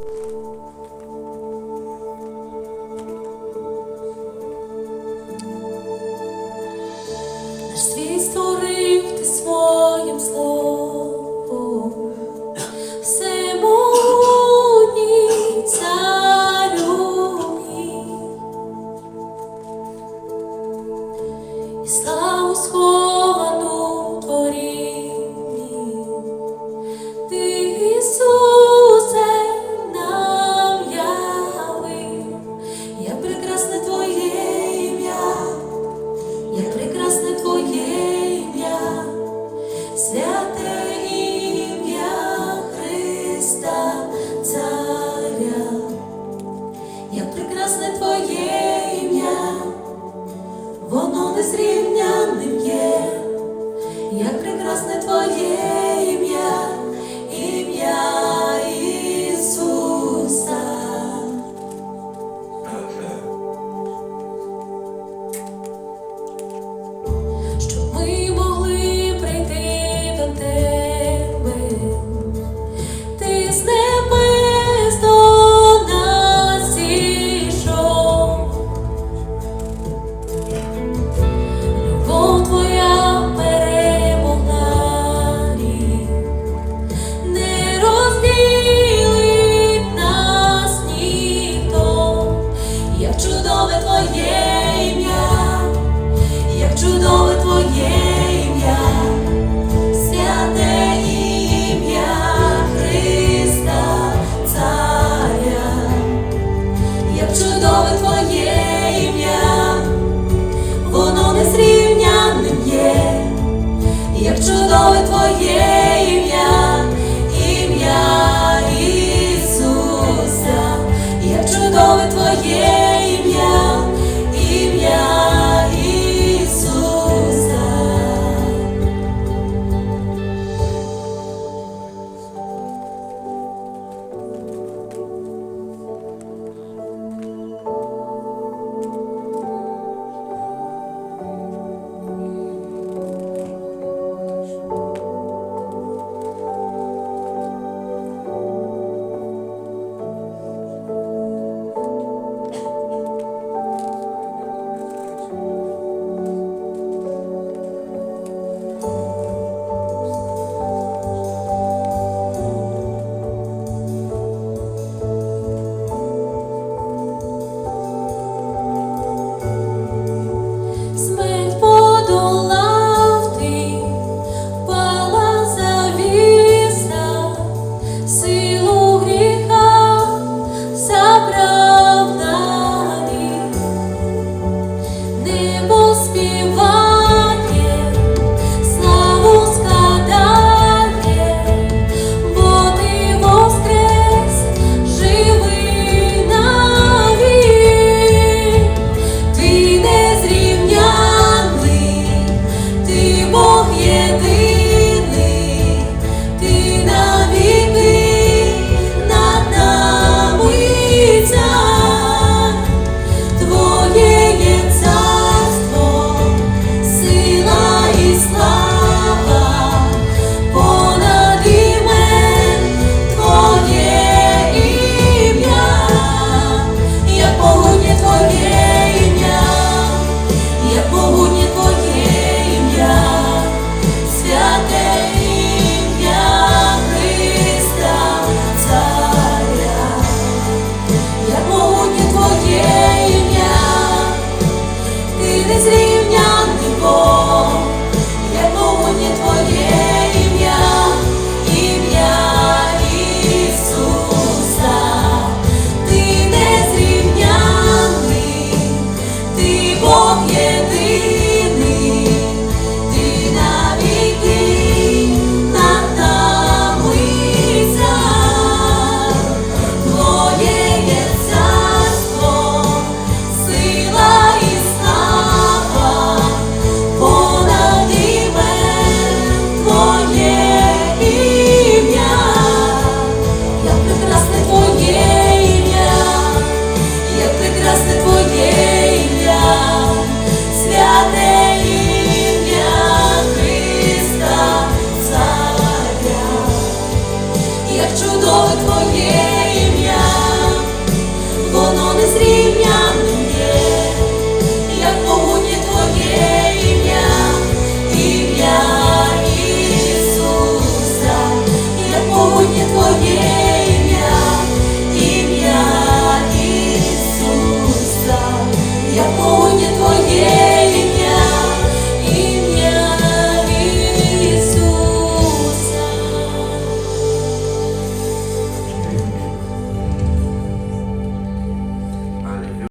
Наш світ створив ти своїм словом, всемогутній. І славу сховану творів. твоє ім'я, як чудове твоє ім'я, святе ім'я Христа, Царя, як чудове твоє ім'я, воно незрівняним є, як чудове твоє.